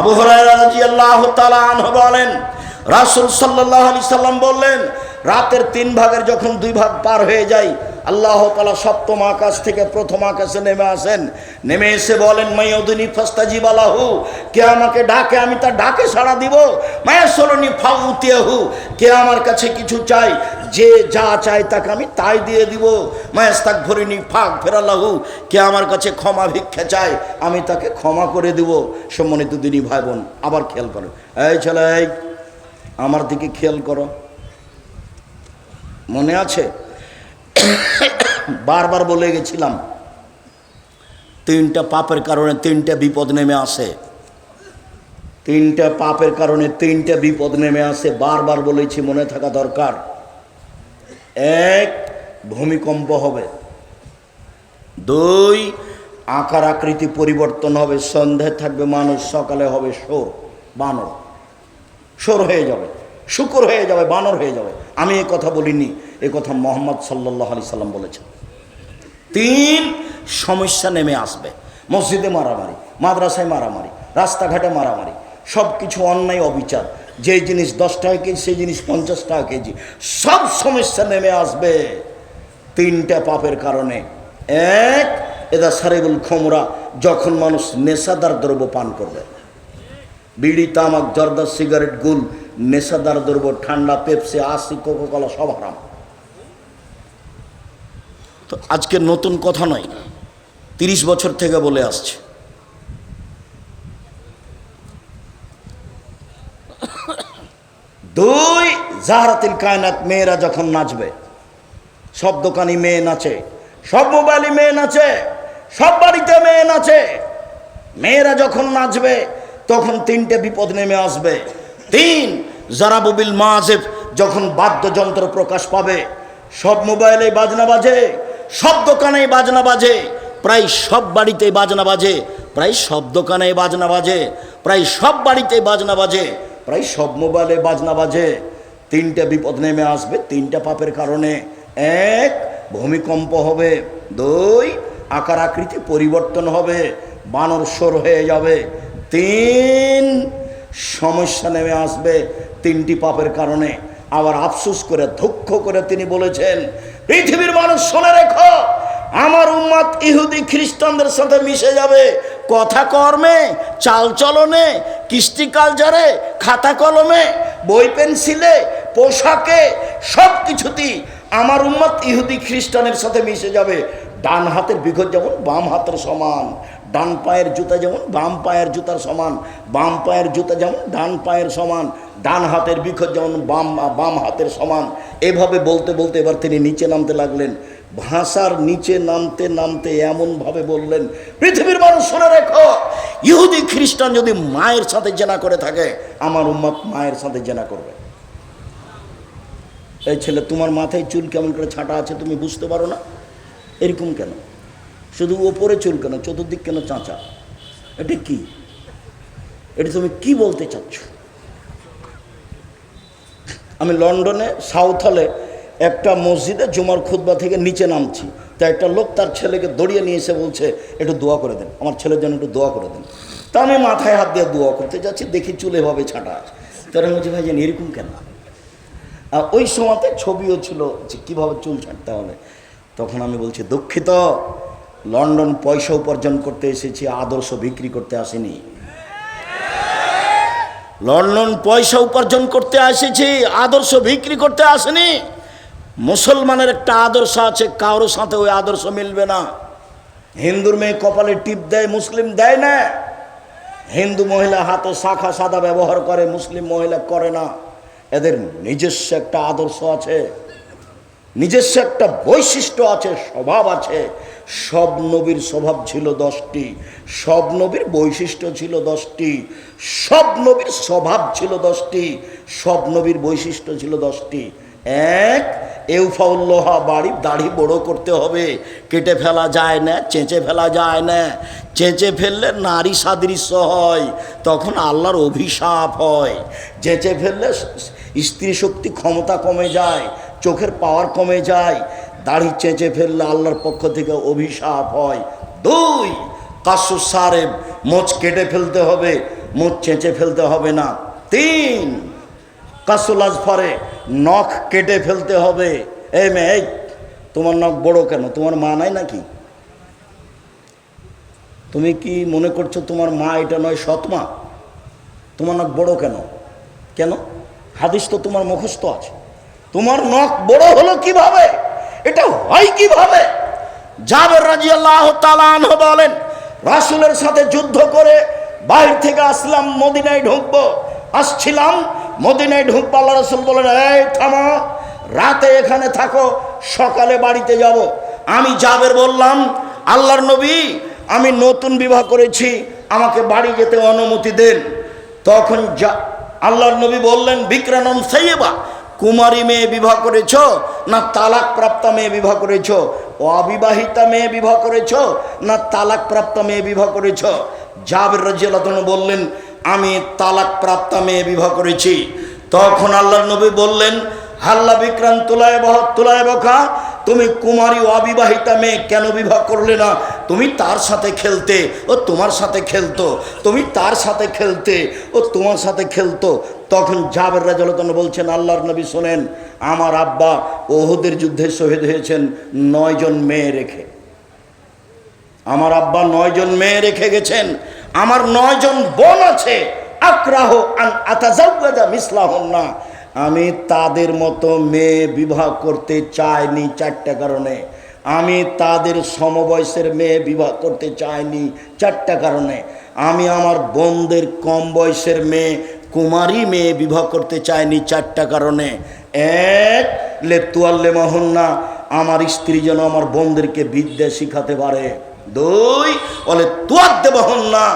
আবু তাআলা আনহু বলেন, রাসুল সাল্লাহ আলি সাল্লাম বললেন, রাতের তিন ভাগের যখন দুই ভাগ পার হয়ে যায় আল্লাহ তালা সপ্তম আকাশ থেকে প্রথম আকাশে নেমে আসেন। নেমে এসে বলেন মাইয়দিনী ফাস্তাজি বালাহু কে আমাকে ডাকে, আমি তার ডাকে সাড়া দিব। মায়া সরণি ফাউতিয়াহু। কে আমার কাছে কিছু চাই যে যা চায় তাকে আমি তাই দিয়ে দিব। মায়াস্তাক ভরিনি ফাঁক ফেরালাহু কে আমার কাছে ক্ষমা ভিক্ষা চায়, আমি তাকে ক্ষমা করে দিব। সম্মানিত দিনী ভাই বোন আবার খেয়াল করো। এই ছেলে আমার দিকে খেয়াল করো। মনে আছে? বারবার বলে গেছিলাম, তিনটা পাপের কারণে তিনটা বিপদ নেমে আসে। তিনটা পাপের কারণে তিনটা বিপদ নেমে আসে, বারবার বলেছি মনে থাকা দরকার। এক, ভূমিকম্প হবে। দুই, আকার আকৃতি পরিবর্তন হবে সন্ধ্যায় থাকবে, মানুষ সকালে হবে সোর বানর। সোর হয়ে যাবে, শুকর হয়ে যাবে, বানর হয়ে যাবে। আমি এ কথা বলিনি, এ কথা মোহাম্মদ সাল্লাহ আলি সাল্লাম বলেছেন। তিন, সমস্যা নেমে আসবে। মসজিদে মারামারি, মাদ্রাসায় মারামারি, রাস্তাঘাটে মারামারি সব কিছু অন্যায়, অবিচার। যে জিনিস দশ টাকা কেজি, সেই জিনিস পঞ্চাশ টাকা কেজি, সব সমস্যা নেমে আসবে। তিনটা পাপের কারণে। এক, এদা সারেবুল খমরা, যখন মানুষ নেশাদার দ্রব্য পান করবে। বিড়ি, তামাক, জর্দা, সিগারেট, গুল নেশাদার দ্রব্য, ঠান্ডা, পেপসি, আশি, কোকোকলা, সব হারাম। তো আজকে নতুন কথা নয়, তিরিশ বছর থেকে বলে আসছে। দুই, জাহারাতিল কায়নাত মেয়েরা যখন নাচবে, সব দোকানি মেয়ে নাচে, সব মোবাইলে মেয়ে নাচে, সব বাড়িতে মেয়ে নাচে, মেয়েরা যখন নাচবে, তখন তিনটে বিপদ নেমে আসবে। তিন জারাবুবিল মাজেব যখন বাদ্যযন্ত্র প্রকাশ পাবে, সব মোবাইলে বাজনা বাজে, সব দোকানেই বাজনা বাজে, প্রায় সব বাড়িতেই বাজনা বাজে, প্রায় সব দোকানে বাজনা বাজে, প্রায় সব বাড়িতেই বাজনা বাজে, প্রায় সব মোবাইলে বাজনা বাজে। তিনটা বিপদ নেমে আসবে, তিনটা পাপের কারণে। এক, ভূমিকম্প হবে। দুই, আকার আকৃতি পরিবর্তন হবে। বানর সর হয়ে যাবে। তিন সমস্যা নেমে আসবে তিনটি পাপের কারণে। আবার আফসুস করে, দুঃখ করে তিনি বলেছেন, পৃথিবীর মানুষ শুনে রেখো, আমার উম্মাদ ইহুদি খ্রিস্টানদের সাথে মিশে যাবে। কথা কর্মে, চাল চলনে কৃষ্টি কালচারে, খাতা কলমে, বই পেন্সিলে, পোশাকে সব কিছুতেই আমার উম্মত ইহুদি খ্রিস্টানের সাথে মিশে যাবে। ডান হাতের বিঘত যেমন বাম হাতের সমান। ডান পায়ের জুতা যেমন, বাম পায়ের জুতার সমান, বাম পায়ের জুতা যেমন, ডান পায়ের সমান, ডান হাতের বিক্ষত যেমন, বাম বাম হাতের সমান। এভাবে বলতে বলতে এবার তিনি নিচে নামতে লাগলেন। ভাষার নিচে নামতে নামতে এমনভাবে বললেন, পৃথিবীর মানুষ শুনে রেখো, ইহুদি, খ্রিস্টান যদি মায়ের সাথে জেনা করে থাকে, আমার উম্মত মায়ের সাথে জেনা করবে। এই ছেলে, তোমার মাথায় চুল কেমন করে ছাটা আছে তুমি বুঝতে পারো না? এরকম কেন? শুধু ওপরে চুল কেন, চতুর্দিক কেন চাঁচা? এটা কি? এটা তুমি কি বলতে চাচ্ছ? আমি লন্ডনে, সাউথ হলে একটা মসজিদে জুমার খুতবা থেকে নিচে নামছি। তা একটা লোক তার ছেলেকে দড়িয়ে নিয়ে এসে বলছে, একটু দোয়া করে দেন, আমার ছেলের জন্য একটু দোয়া করে দেন। তা আমি মাথায় হাত দিয়ে দোয়া করতে যাচ্ছি, দেখি চুলে ভাবে ছাটা আছে। তারা বলছে ভাই জানি এরকম কেন? আর ওই সময়তে ছবিও ছিল যে কীভাবে চুল ছাড়তে হবে। তখন আমি বলছি, দুঃখিত লন্ডন পয়সা উপার্জন করতে এসেছি, আদর্শ বিক্রি করতে আসেনি। লন্ডন পয়সা উপার্জন করতে এসেছি আদর্শ বিক্রি করতে আসেনি। মুসলমানের একটা আদর্শ আছে, কারোর সাথে ওই আদর্শ মিলবে না। হিন্দুর মেয়ে কপালে টিপ দেয়, মুসলিম দেয় না। হিন্দু মহিলা হাতে শাখা সাদা ব্যবহার করে, মুসলিম মহিলা করে না। এদের নিজস্ব একটা আদর্শ আছে, নিজস্ব একটা বৈশিষ্ট্য আছে, স্বভাব আছে। সব নবীর স্বভাব ছিল দশটি, সব নবীর বৈশিষ্ট্য ছিল দশটি, সব নবীর স্বভাব ছিল দশটি, সব নবীর বৈশিষ্ট্য ছিল দশটি। এক, এউফাউল্লোহা বাড়ির দাড়ি বড় করতে হবে, কেটে ফেলা যায় না, চেঁচে ফেলা যায় না। চেঁচে ফেললে নারী সাদৃশ্য হয়, তখন আল্লাহর অভিশাপ হয়। চেঁচে ফেললে স্ত্রী শক্তি ক্ষমতা কমে যায়, চোখের পাওয়ার কমে যায়। দাড়ি চেঁচে ফেললে আল্লাহর পক্ষ থেকে অভিশাপ হয়। দুই, কাসু সারেব, মোচ কেটে ফেলতে হবে, মোচ চেঁচে ফেলতে হবে না। তিন কাসুলাজ ফরে নখ কেটে ফেলতে হবে। এই মেয়ে, এই, তোমার নখ বড় কেন? তোমার মা নাই নাকি? তুমি কি মনে করছ তোমার মা এটা নয় সৎ মা? তোমার নখ বড় কেন? কেন? হাদিস তো তোমার মুখস্থ আছে। তোমার নখ বড় হলো কীভাবে? এটা হয় কীভাবে? জাবের রাজি আল্লাহ বলেন, রাসুলের সাথে যুদ্ধ করে বাইরে থেকে আসলাম, মদিনায় ঢুকবো। আসছিলাম, মদিনায় ঢুকবো, আল্লাহ রসুল বলেন, এই, থামা, রাতে এখানে থাকো, সকালে বাড়িতে যাব। আমি জাবের বললাম, আল্লাহর নবী, আমি নতুন বিবাহ করেছি, আমাকে বাড়ি যেতে অনুমতি দেন। তখন যা আল্লাহর নবী বললেন, বিক্রানম সাইয়েবা কুমারী মেয়ে বিবাহ করেছ না তালাক প্রাপ্তা মেয়ে বিবাহ করেছ? অবিবাহিতা মেয়ে বিবাহ করেছ না তালাক প্রাপ্তা মেয়ে বিবাহ করেছ? জাবের রাজিয়াল্লাহ বললেন, আমি তালাক প্রাপ্তা মেয়ে বিবাহ করেছি। তখন আল্লাহ নবী বললেন হাল্লা বিক্রান্ত তুলায় বহ, তুলায় বখা। তুমি কুমারী অবিবাহিতা মেয়ে কেন বিবাহ করলে না? তুমি তার সাথে খেলতে, ও তোমার সাথে খেলতো, তুমি তার সাথে খেলতে, ও তোমার সাথে খেলতো। তখন জাবের রাজলতন বলছেন, আল্লাহর নবী শোনেন, আমার আব্বা ওহুদের যুদ্ধে শহীদ হয়েছেন নয়জন মেয়ে রেখে। আমার আব্বা নয়জন মেয়ে রেখে গেছেন, আমার নয়জন বোন আছে। আক্রাহ আন মিসলাহন না আমি তাদের মতো মেয়ে বিবাহ করতে চাইনি চারটা কারণে। আমি তাদের সমবয়সের মেয়ে বিবাহ করতে চাইনি চারটা কারণে। আমি আমার বোনদের কম বয়সের মেয়ে, কুমারী মেয়ে বিবাহ করতে চাইনি চারটা কারণে। এক, লে তুয়াল্লে মহন্না, আমার স্ত্রী যেন আমার বোনদেরকে বিদ্যা শিখাতে পারে। দুই বলে তুয়ার দেবহন না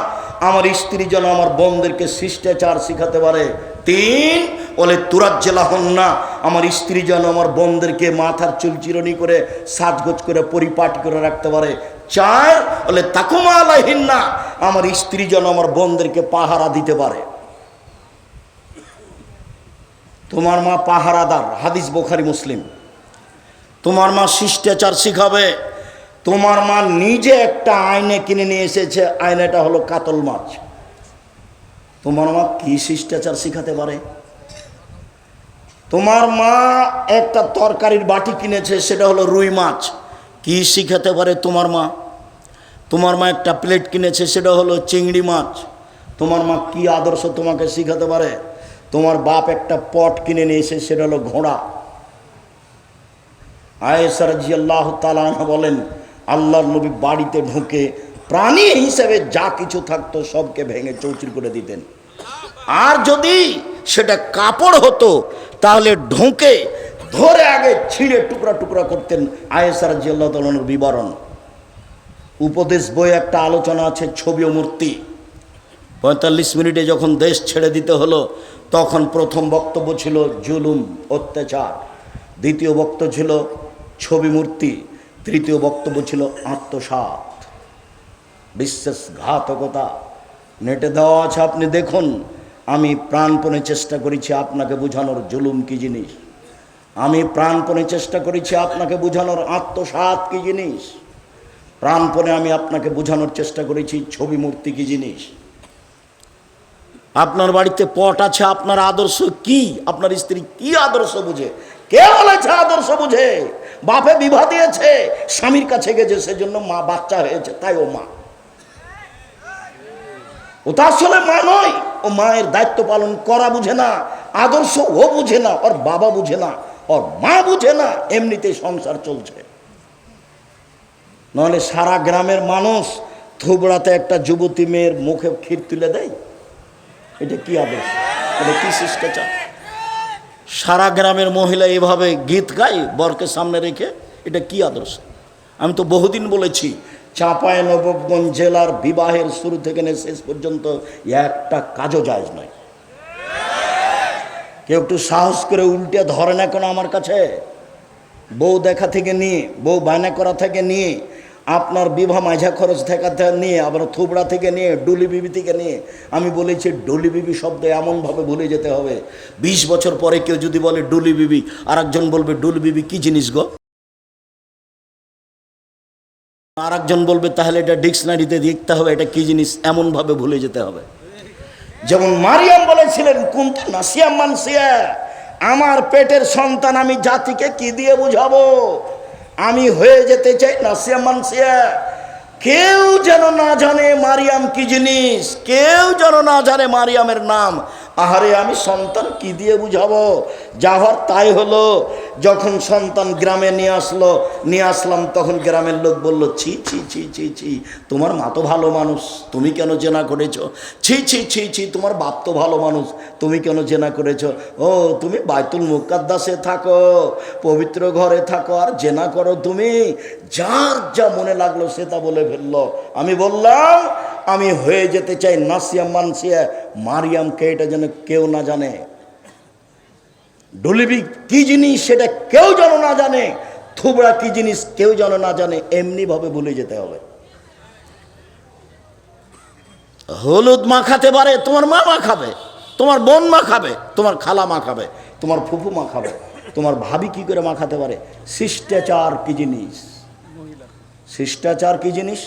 আমার স্ত্রী যেন আমার বোনদেরকে শিষ্টাচার শিখাতে পারে। তিন বলে, তুরাত জেলা হন না। আমার স্ত্রী যেন আমার বোনদেরকে মাথার চুল চিরনি করে সাজগোজ করে পরিপাটি করে রাখতে পারে। চার বলে, তাকুমা আলাহিন না আমার স্ত্রী যেন আমার বোনদেরকে পাহারা দিতে পারে। তোমার মা পাহারাদার, হাদিস বোখারি, মুসলিম। তোমার মা শিষ্টাচার শিখাবে। তোমার মা নিজে একটা আয়নে কিনে নিয়ে এসেছে, আয়নাটা হলো কাতল মাছ। তোমার মা কি শিষ্টাচার শিখাতে পারে? তোমার মা একটা তরকারির বাটি কিনেছে, সেটা হলো রুই মাছ। কি শিখাতে পারে তোমার মা? তোমার মা একটা প্লেট কিনেছে, সেটা হলো চিংড়ি মাছ। তোমার মা কি আদর্শ তোমাকে শিখাতে পারে? তোমার বাপ একটা পট কিনে নিয়ে এসে সেটা হলো ঘোড়া। আয়েসার জি আল্লাহ তালাহ বলেন, আল্লাহর নবী বাড়িতে ঢুকে প্রাণী হিসেবে যা কিছু থাকতো সবকে ভেঙে চৌচির করে দিতেন। আর যদি সেটা কাপড় হতো, তাহলে ঢোকে ধরে আগে ছিঁড়ে টুকরা টুকরা করতেন আয়েসার জি আল্লাহ তালনের বিবরণ। উপদেশ বই একটা আলোচনা আছে, ছবি ও মূর্তি। পঁয়তাল্লিশ মিনিটে যখন দেশ ছেড়ে দিতে হলো, তখন প্রথম বক্তব্য ছিল জুলুম, অত্যাচার। দ্বিতীয় বক্তব্য ছিল ছবি মূর্তি। তৃতীয় বক্তব্য ছিল আত্মসাত বিশ্বাসঘাতকতা। নেটে দেওয়া আছে, আপনি দেখুন। আমি প্রাণপণে চেষ্টা করেছি আপনাকে বোঝানোর জুলুম কি জিনিস? আমি প্রাণপণে চেষ্টা করেছি আপনাকে বোঝানোর আত্মসাত কি জিনিস? প্রাণপণে আমি আপনাকে বোঝানোর চেষ্টা করেছি ছবি মূর্তি কি জিনিস? আপনার বাড়িতে পট আছে, আপনার আদর্শ কি? আপনার স্ত্রী কি আদর্শ বুঝে? কে বলেছে আদর্শ বুঝে? বাপে বিবাহ দিয়েছে, স্বামীর কাছে গেছে, সেজন্য মা বাচ্চা হয়েছে, তাই ও মা। ও তো আসলে মা নয়। ও মায়ের দায়িত্ব পালন করা বুঝে না, আদর্শ ও বুঝে না, ওর বাবা বুঝে না, ওর মা বুঝে না, এমনিতেই সংসার চলছে। নাহলে সারা গ্রামের মানুষ থুবড়াতে একটা যুবতী মেয়ের মুখে ক্ষীর তুলে দেয়। এটা কি আদর্শ? এটা কি শিষ্টাচার? সারা গ্রামের মহিলা এভাবে গীত গায় বরকে সামনে রেখে, এটা কি আদর্শ? আমি তো বহুদিন বলেছি চাঁপায় নবগঞ্জ জেলার বিবাহের শুরু থেকে শেষ পর্যন্ত একটা কাজও যায় নয় কেউ একটু সাহস করে উল্টে ধরে না কেন আমার কাছে? বউ দেখা থেকে নিয়ে, বউ বায়না করা থেকে নিয়ে, আপনার বিবাহ মাঝা খরচ থেকে নিয়ে, আবার থুবড়া থেকে নিয়ে, ডুলি বিবি থেকে নিয়ে, আমি বলেছি ডুলি বিবি শব্দ এমনভাবে ভুলে যেতে হবে। বিশ বছর পরে কেউ যদি বলে ডুলি বিবি আর একজন বলবে ডুলি বিবি কি জিনিস গো? আর একজন বলবে, তাহলে এটা ডিকশনারিতে দেখতে হবে, এটা কি জিনিস? এমনভাবে ভুলে যেতে হবে। যেমন মারিয়াম বলেছিলেন কুন্তু নাসিয়া মানসিয়া আমার পেটের সন্তান আমি জাতিকে কি দিয়ে বুঝাবো? আমি হয়ে যেতে চাই নাসিয়া মানসিয়া কেউ যেন না জানে মারিয়াম কি জিনিস, কেউ যেন না জানে মারিয়ামের নাম। আহারে, আমি সন্তান কি দিয়ে বুঝাবো? যা হওয়ার তাই হলো, যখন সন্তান গ্রামে নিয়ে আসলো, নিয়ে আসলাম, তখন গ্রামের লোক বলল, ছি ছি ছি ছি ছি, তোমার মা তো ভালো মানুষ, তুমি কেন জেনা করেছ? ছি ছি ছি ছি, তোমার বাপ তো ভালো মানুষ, তুমি কেন জেনা করেছ? ও, তুমি বাইতুল মুকাদ্দাসে থাকো, পবিত্র ঘরে থাকো, আর জেনা করো তুমি। যার যা মনে লাগল, সে তা বলে ফেলল। আমি বললাম, আমি হয়ে যেতে চাই নাসিয়া মানসিয়া মারিয়ামকে এটা যেন কেউ না জানে। ডলিবি কি জিনিস সেটা কেউ যেন না জানে, থুবড়া কি জিনিস কেউ যেন না জানে, এমনি ভাবে ভুলে যেতে হবে। হলুদ মা খাতে পারে, তোমার মা মা খাবে, তোমার বোন মা খাবে, তোমার খালা মা খাবে, তোমার ফুফু মা খাবে, তোমার ভাবি কি করে মা খাতে পারে? শিষ্টাচার কি জিনিস? শিষ্টাচার কি জিনিস?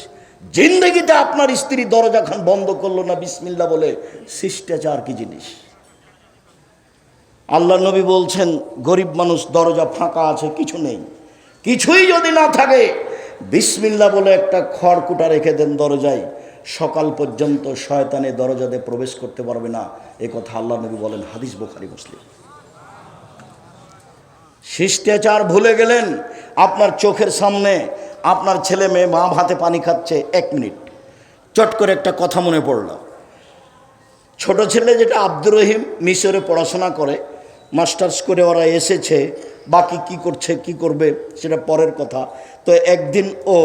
জিন্দগিতে আপনার স্ত্রী দরজা খান বন্ধ করল না বিসমিল্লা বলে, শিষ্টাচার কি জিনিস? আল্লাহ নবী বলছেন, গরিব মানুষ দরজা ফাঁকা আছে, কিছু নেই। কিছুই যদি না থাকে বিসমিল্লা বলে একটা খড়কুটা রেখে দেন দরজায়। সকাল পর্যন্ত শয়তানে দরজাতে প্রবেশ করতে পারবে না। এ কথা আল্লাহ নবী বলেন, হাদিস বোখারি, মুসলিম। শিষ্টাচার ভুলে গেলেন। আপনার চোখের সামনে আপনার ছেলে মেয়ে মা ভাতে পানি খাচ্ছে এক মিনিট। চট করে একটা কথা মনে পড়ল। ছোট ছেলে যেটা আব্দুর রহিম মিশরে পড়াশোনা করে, মাস্টার্স করে ওরা এসেছে, বাকি কি করছে, কি করবে সেটা পরের কথা। তো একদিন ও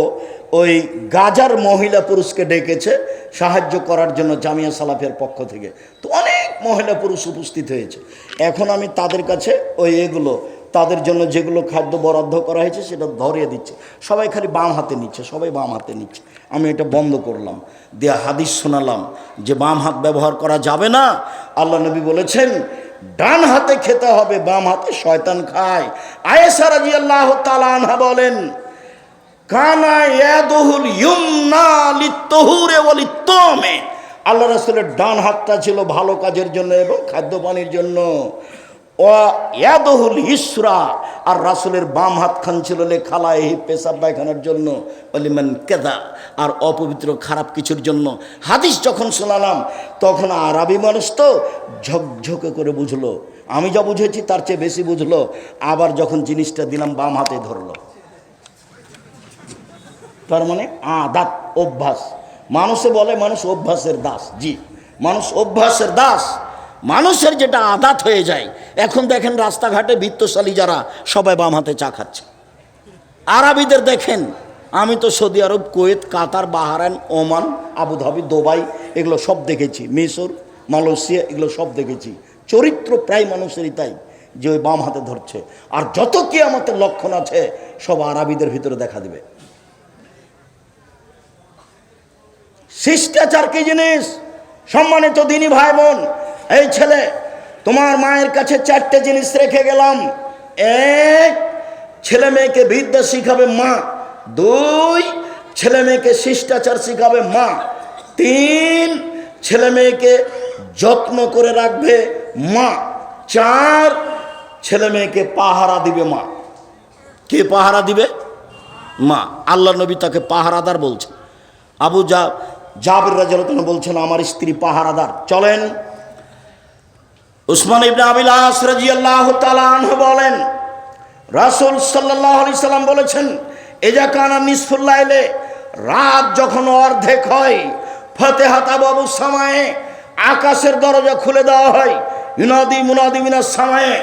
ওই গাজার মহিলা পুরুষকে ডেকেছে সাহায্য করার জন্য জামিয়া সালাফের পক্ষ থেকে। তো অনেক মহিলা পুরুষ উপস্থিত হয়েছে। এখন আমি তাদের কাছে ওই এগুলো তাদের জন্য যেগুলো খাদ্য বরাদ্দ করা হয়েছে সেটা ধরিয়ে দিচ্ছে। সবাই খালি বাম হাতে নিচ্ছে, সবাই বাম হাতে নিচ্ছে। আমি এটা বন্ধ করলাম। দিয়ে হাদিস শোনালাম যে বাম হাত ব্যবহার করা যাবে না। আল্লাহ নবী বলেছেন, ডান হাতে খেতে হবে, বাম হাতে শয়তান খায়। আয়েসা রাজি আল্লাহ তালানহা বলেন আল্লাহ রাসূলের ডান হাতটা ছিল ভালো কাজের জন্য এবং খাদ্য পানির জন্য। ইয়াদহুল ইসরা। আর রাসূলের বাম হাত খান ছিল লে খালায় পেশাব পায়খানার জন্য। অলিমান কেদা আর অপবিত্র খারাপ কিছুর জন্য। হাদিস যখন শোনালাম, তখন আরবি মানুষ তো ঝকঝকে করে বুঝলো। আমি যা বুঝেছি তার চেয়ে বেশি বুঝলো। আবার যখন জিনিসটা দিলাম বাম হাতে ধরলো। তার মানে আ আদাত, অভ্যাস। মানুষে বলে মানুষ অভ্যাসের দাস। জি। মানুষ অভ্যাসের দাস। মানুষের যেটা আদাত হয়ে যায়, এখন দেখেন রাস্তাঘাটে বৃত্তশালী যারা সবাই বাম হাতে চা খাচ্ছে। আরবিদের দেখেন, আমি তো Saudi Arab, Kuwait, Qatar Bahrain Oman, Abu Dhabi, Dubai, এগুলো সব দেখেছি। মিশর, মালয়েশিয়া, এগুলো সব দেখেছি। চরিত্র প্রায় মানুষেরই তাই, যে ওই বাম হাতে ধরছে। আর যত কি আমাদের লক্ষণ আছে, সব আরবিদের ভিতরে দেখা দেবে। শিষ্টাচার কি জিনিস? সম্মানিত দিনী ভাই বোন এই ছেলে, তোমার মায়ের কাছে চারটে জিনিস রেখে গেলাম। এক ছেলে মেয়েকে বিদ্যা শিখাবে মা। দুই, ছেলে মেয়েকে শিষ্টাচার শিখাবে মা। তিন, ছেলে মেয়েকে যত্ন করে রাখবে মা। চার, ছেলে মেয়েকে পাহারা দিবে মা। কে পাহারা দিবে? মা। আল্লাহ নবী তাকে পাহারাদার বলছে আবু যা জাবির রাজন বলছেন, আমার স্ত্রী পাহারাদার। চলেন উসমান ইবনে আবিলাস রাজিয়াল্লাহু তাআলা আনহু বলেন, রাসূল সাল্লাল্লাহু আলাইহি সাল্লাম বলেছেন এজা কানা নিসফুল্লাইলে রাত যখন অর্ধেক হয়, ফতেহাত বাবু সামায়ে, আকাশের দরজা খুলে দেওয়া হয় ইনাদি মুনাদি মিনাস সামায়ে,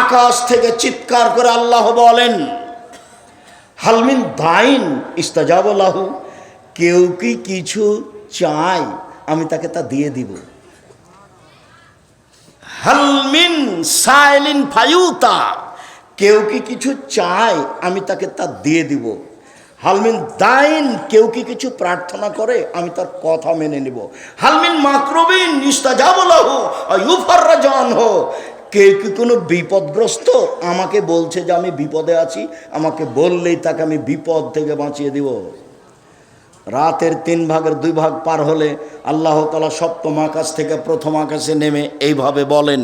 আকাশ থেকে চিৎকার করে আল্লাহ বলেন হালমিন দাইন ইস্তাজাবলাহু, কেউ কি কিছু চায়, আমি তাকে তা দিয়ে দিব। হালমিন সাইলিন ফায়ুতা। কেউ কি কিছু চায়, আমি তাকে তা দিয়ে দিব। হালমিন দাইন, কেউ কি কিছু প্রার্থনা করে, আমি তার কথা মেনে নিব। হালমিন মাকরবিন ইস্তাজাবলাহু ইউফাররা জন হো কেউ কি কোনো বিপদগ্রস্ত আমাকে বলছে যে আমি বিপদে আছি? আমাকে বললেই তাকে আমি বিপদ থেকে বাঁচিয়ে দিব। রাতের তিন ভাগের দুই ভাগ পার হলে আল্লাহ তালা সপ্তম আকাশ থেকে প্রথম আকাশে নেমে এইভাবে বলেন।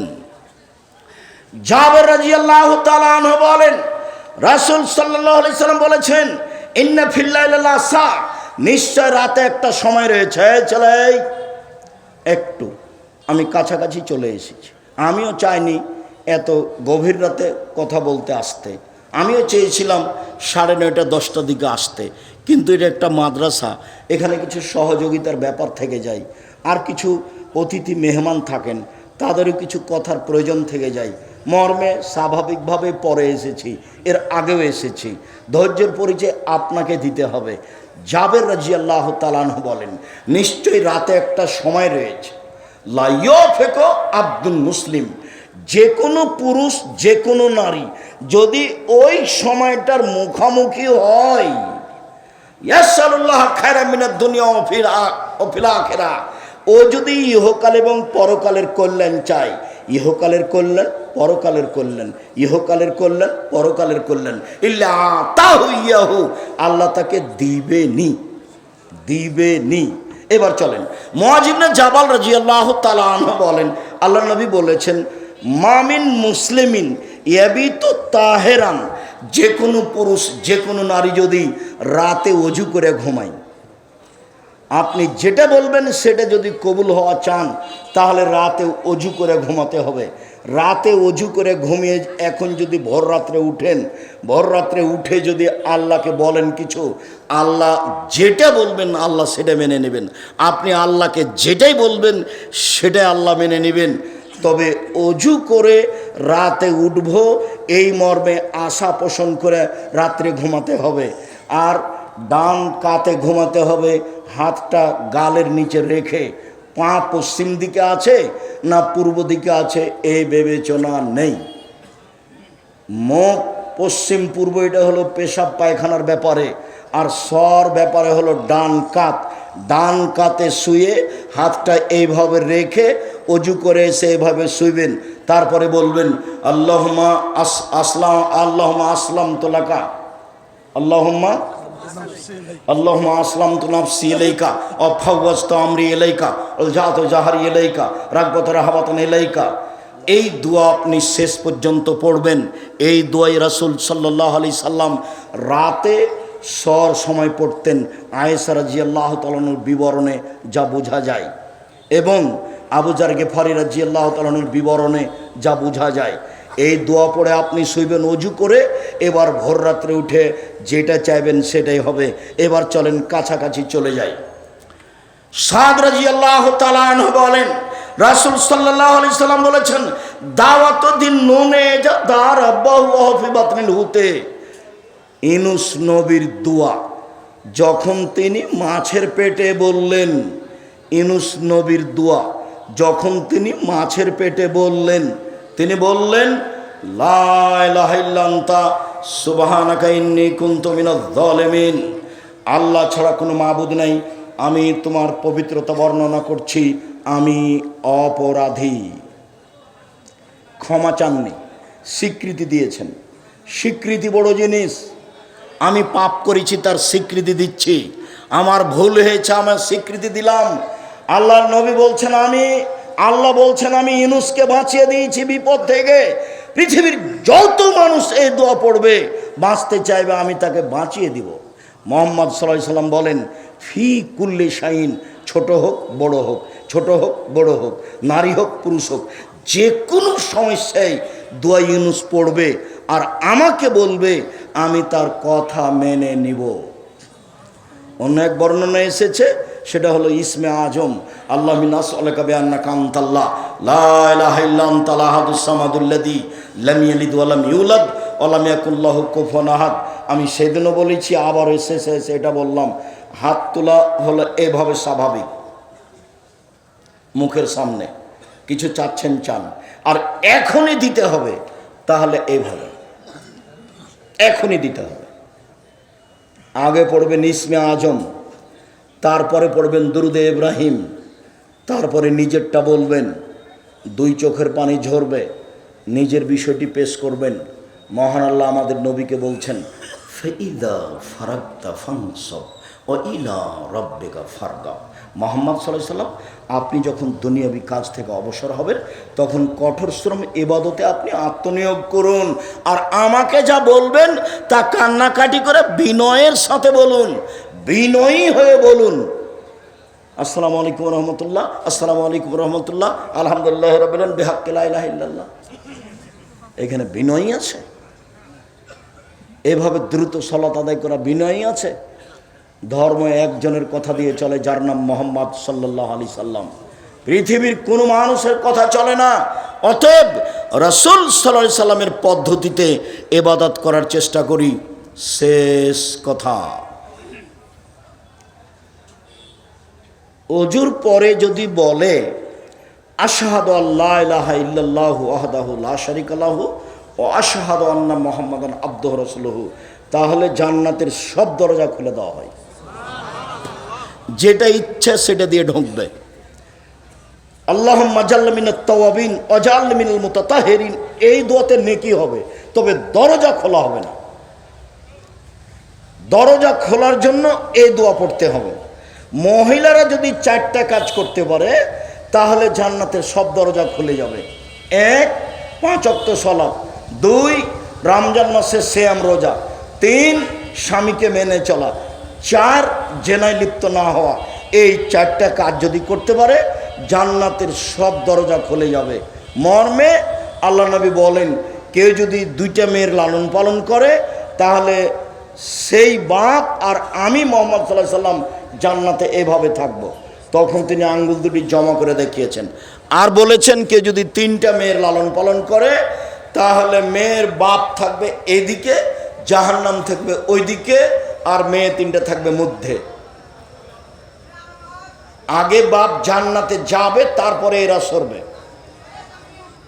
জাবের রাজি আল্লাহ তালাহ বলেন, রাসুল সাল্লাহ আলি সাল্লাম বলেছেন, ইন্না ফিল্লাহ সা। নিশ্চয় রাতে একটা সময় রয়েছে ছেলে একটু, আমি কাছাকাছি চলে এসেছি। আমিও চাইনি এত গভীর রাতে কথা বলতে আসতে। আমিও চেয়েছিলাম সাড়ে নয়টা দশটার দিকে আসতে। কিন্তু এটা একটা মাদ্রাসা, এখানে কিছু সহযোগিতার ব্যাপার থেকে যায়। আর কিছু অতিথি মেহমান থাকেন, তাদেরও কিছু কথার প্রয়োজন থেকে যায়। মর্মে স্বাভাবিকভাবে পরে এসেছি, এর আগেও এসেছি। ধৈর্যের পরিচয় আপনাকে দিতে হবে। জাবের রাজি আল্লাহ তালান বলেন, নিশ্চয়ই রাতে একটা সময় রয়েছে। লাইয় ফেকো আব্দুল মুসলিম যে কোনো পুরুষ যে কোনো নারী, যদি ওই সময়টার মুখামুখি হয় খায়রা দুনিয়া অফিল আখেরা। ও যদি ইহকাল এবং পরকালের কল্যাণ চায়, ইহকালের কল্যাণ, পরকালের কল্যাণ, ইহকালের কল্যাণ, পরকালের কল্যাণ। ইল্লা তাহু ইয়াহু, আল্লাহ তাকে দিবে নি দিবে নি এবার চলেন মহাজিবনা জাবাল রাজি আল্লাহ তালাহ বলেন আল্লাহ নবী বলেছেন মামিন মুসলিমিন, ইয়াবিত তাহেরান যে কোনো পুরুষ যে কোনো নারী যদি রাতে অজু করে ঘুমায়। আপনি যেটা বলবেন সেটা যদি কবুল হওয়া চান, তাহলে রাতে অজু করে ঘুমাতে হবে। রাতে অজু করে ঘুমিয়ে এখন যদি ভোর রাত্রে উঠেন, ভোর রাত্রে উঠে যদি আল্লাহকে বলেন কিছু, আল্লাহ যেটা বলবেন আল্লাহ সেটা মেনে নেবেন। আপনি আল্লাহকে যেটাই বলবেন, সেটাই আল্লাহ মেনে নেবেন। তবে অজু করে রাতে উঠব, এই মর্মে আশা পোষণ করে রাত্রে ঘুমাতে হবে। আর ডান কাতে ঘুমাতে হবে, হাতটা গালের নিচে রেখে। পা পশ্চিম দিকে আছে না পূর্ব দিকে আছে এই বিবেচনা নেই। মুখ পশ্চিম পূর্ব, এটা হলো পেশাব পায়খানার ব্যাপারে। আর সর ব্যাপারে হলো ডান কাত। ডান কাতে শুয়ে হাতটা এইভাবে রেখে অজু করে এসে এভাবে শুইবেন, তারপরে বলবেন আল্লাহমা আস আসলাম আল্লাহমা আসলাম তোলাকা আল্লাহমা আল্লাহমা আসলাম তু নাফসি এলাইকা অফাওয়াজত আমরি এলাইকা অলজাত জাহারি এলাইকা রাগবত রাহাবাতন এলাইকা এই দোয়া আপনি শেষ পর্যন্ত পড়বেন। এই দোয়াই রাসুল সাল্লাহ আলি সাল্লাম রাতে সর সময় পড়তেন আয়েসা রাজিয়াল্লাহ তালনুর বিবরণে যা বোঝা যায়। এবং আবুজার গেফারি রাজি আল্লাহ তালনুর বিবরণে যা বোঝা যায়। এই দোয়া পড়ে আপনি শুইবেন অজু করে এবার ভোর রাত্রে উঠে যেটা চাইবেন সেটাই হবে। এবার চলেন কাছাকাছি চলে যাই। সাদ রাজি আল্লাহ তালান বলেন, রাসুল সাল্লাহ আলি সাল্লাম বলেছেন, দাওয়াত দিন নুনে দার আব্বাহিবাতিল হুতে। ইনুস নবীর দোয়া, যখন তিনি মাছের পেটে বললেন, ইনুস নবীর দোয়া যখন তিনি মাছের পেটে বললেন, তিনি বললেন লাইলাহিল্লান্তা সুবাহানাকাইন্নি কুন্তমিন আল্লাহ ছাড়া কোনো মাবুদ নাই, আমি তোমার পবিত্রতা বর্ণনা করছি, আমি অপরাধী। ক্ষমা চাননি, স্বীকৃতি দিয়েছেন। স্বীকৃতি বড় জিনিস, আমি পাপ করেছি, তার স্বীকৃতি দিচ্ছি। আমার ভুল হয়েছে আমার স্বীকৃতি দিলাম আল্লাহর নবী বলছেন আমি, আল্লাহ বলছেন আমি ইনুসকে বাঁচিয়ে দিয়েছি বিপদ থেকে। পৃথিবীর যত মানুষ এই দোয়া পড়বে, বাঁচতে চাইবে, আমি তাকে বাঁচিয়ে দিব। মোহাম্মদ সাল্লাহ সাল্লাম বলেন, ফি কুল্লি শাহিন ছোট হোক, বড় হোক, ছোট হোক, বড় হোক, নারী হোক, পুরুষ হোক যে কোনো সমস্যায় দোয়া ইউনুস পড়বে আর আমাকে বলবে, আমি তার কথা মেনে নিব। অন্য এক বর্ণনা এসেছে সেটা হলো ইসমে আজম। আল্লাহ মিনাস আন্না কুফুয়ান আহাদ। আমি সেদিনও বলেছি, আবার এসেছে এটা বললাম। হাত তোলা হলো এভাবে স্বাভাবিক। মুখের সামনে। কিছু চাচ্ছেন, চান। আর এখনই দিতে হবে, তাহলে এভাবে। এখনই দিতে হবে। আগে পড়বেন ইসমে আজম। তারপরে পড়বেন দুরুদে ইব্রাহিম। তারপরে নিজেরটা বলবেন। দুই চোখের পানি ঝরবে। নিজের বিষয়টি পেশ করবেন। মহান আল্লাহ আমাদের নবীকে বলছেন, ফেইদা ও মোহাম্মদ সাল্লাহ সাল্লাম, আপনি যখন দুনিয়াবি কাজ থেকে অবসর হবেন, তখন কঠোর শ্রম এবাদতে আপনি আত্মনিয়োগ করুন। আর আমাকে যা বলবেন তা কান্নাকাটি করে বিনয়ের সাথে বলুন। বিনয়ী হয়ে বলুন। আসসালামু আলাইকুম রহমতুল্লাহ, আসসালামু আলাইকুম রহমতুল্লাহ, আলহামদুলিল্লাহ রবিলেন বেহাক্কিল্লাহ এখানে বিনয়ী আছে। এভাবে দ্রুত সলাত আদায় করা বিনয়ী আছে। ধর্ম একজনের কথা দিয়ে চলে, যার নাম মোহাম্মদ সাল্লাহ আলি সাল্লাম। পৃথিবীর কোনো মানুষের কথা চলে না। অতএব রসুল সাল্লাহ সাল্লামের পদ্ধতিতে এবাদত করার চেষ্টা করি। শেষ কথা। অজুর পরে যদি বলে, আশাহাদ আল্লাহ ইলাহা ইল্লাল্লাহু আহদাহু লা শারিকা লাহু ও আশাহাদ আন্না মোহাম্মদান আব্দুহ রসুলহু, তাহলে জান্নাতের সব দরজা খুলে দেওয়া হয়। যেটা ইচ্ছা সেটা দিয়ে ঢুকবে। আল্লাহ মাজাল্লামিন তওয়াবিন অজাল্লামিনুল মুতাতাহেরিন, এই দোয়াতে নেকি হবে, তবে দরজা খোলা হবে না। দরজা খোলার জন্য এই দোয়া পড়তে হবে। মহিলারা যদি চারটা কাজ করতে পারে, তাহলে জান্নাতের সব দরজা খুলে যাবে। এক, পাঁচ অক্ত সলাপ দুই, রমজান মাসে শ্যাম রোজা। তিন, স্বামীকে মেনে চলা। চার, জেনায় লিপ্ত না হওয়া। এই চারটা কাজ যদি করতে পারে, জান্নাতের সব দরজা খুলে যাবে। মর্মে আল্লাহ নবী বলেন, কেউ যদি দুইটা মেয়ের লালন পালন করে, তাহলে সেই বাপ আর আমি মোহাম্মদ সাল্লাহ সাল্লাম জান্নাতে এভাবে থাকব। তখন তিনি আঙ্গুল দুটি জমা করে দেখিয়েছেন। আর বলেছেন, কে যদি তিনটা মেয়ের লালন পালন করে, তাহলে মেয়ের বাপ থাকবে এদিকে, জাহান্নাম থাকবে ওইদিকে, আর মেয়ে তিনটা থাকবে মধ্যে। আগে বাপ জান্নাতে যাবে, তারপরে এরা সরবে।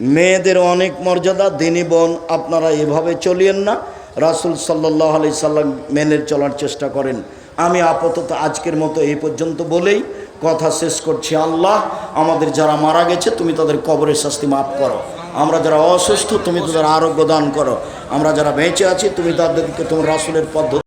মেয়েদের অনেক মর্যাদা, দিনী বোন, আপনারা এভাবে চলিয়েন না। রাসুল সাল্লাহ আলি সাল্লাম মেনের চলার চেষ্টা করেন। আমি আপাতত আজকের মতো এই পর্যন্ত বলেই কথা শেষ করছি। আল্লাহ আমাদের যারা মারা গেছে, তুমি তাদের কবরের শাস্তি মাফ করো। আমরা যারা অসুস্থ, তুমি তাদের আরোগ্য দান করো। আমরা যারা বেঁচে আছি, তুমি তাদেরকে তোমার রাসুলের পদ্ধতি